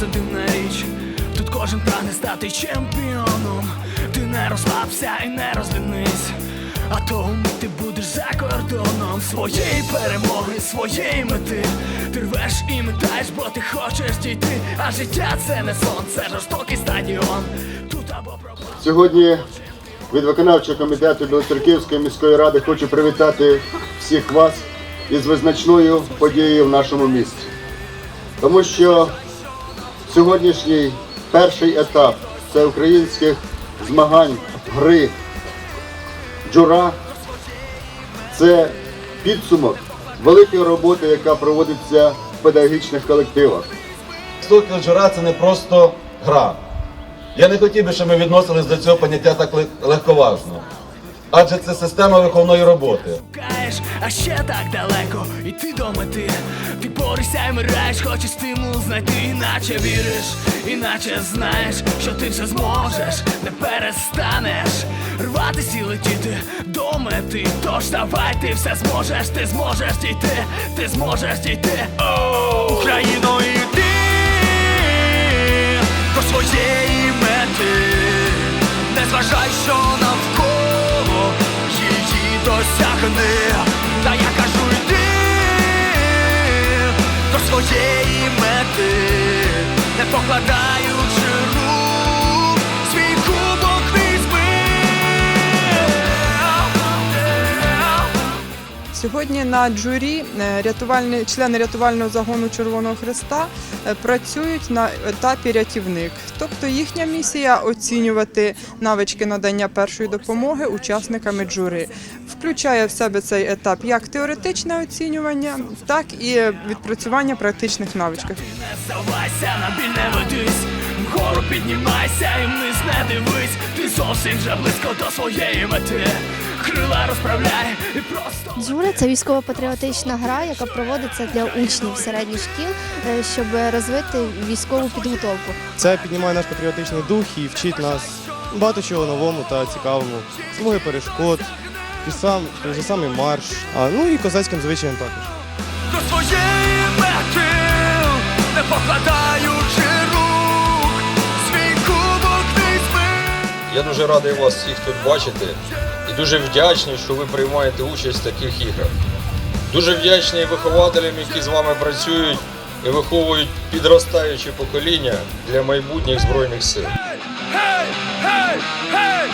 це дивна річ. Тут кожен прагне стати чемпіоном. Ти не розслабся і не розлінись. А то ти будеш за кордоном своєї перемоги, своєї мети. Ти рвеш і метаєш, бо ти хочеш дійти. А життя це не сон, це жорстокий стадіон. Тут або пропав. Сьогодні від виконавчого комітету Білоцерківської міської ради хочу привітати всіх вас із визначною подією в нашому місті. Тому що сьогоднішній перший етап це українських змагань гри джура. Це підсумок великої роботи, яка проводиться в педагогічних колективах. Стукіл джура це не просто гра. Я не хотів би, щоб ми відносились до цього поняття так легковажно. Адже це система виховної роботи. Шукаєш, а ще так далеко, і ти до мети. Ти боришся і мираєш, хочеш стимул знайти, іначе віриш, іначе знаєш, що ти все зможеш, не перестанеш рватись і летіти до мети. Тож давай, ти все зможеш, ти зможеш дійти, ти зможеш дійти. Оу, Україно, йди до своєї мети, не зважай, що досягни. Та я кажу, йди до своєї мети, не покладаючи рук, свій кубок візьми. Сьогодні на джурі е, рятувальні, члени рятувального загону Червоного Христа е, працюють на етапі рятівник. Тобто їхня місія оцінювати навички надання першої допомоги учасниками джури. Включає в себе цей етап як теоретичне оцінювання, так і відпрацювання практичних навичків. Не здавайся, на біль не вгору піднімайся і вниз не дивись. Ти зовсім вже близько до своєї мети. Крила розправляй і просто. Джура це військово-патріотична гра, яка проводиться для учнів середніх шкіл, е, щоб розвити військову підготовку. Це піднімає наш патріотичний дух і вчить нас багато чого новому та цікавому. Смуги перешкод, сам, той же самий марш, а, ну і козацьким звичаєм також. до своєї мети, не покладаючи рук, свій кубок візьми. Я дуже радий вас всіх тут бачити і дуже вдячний, що ви приймаєте участь в таких іграх. Дуже вдячний вихователям, які з вами працюють і виховують підростаюче покоління для майбутніх збройних сил. Гей, гей, гей!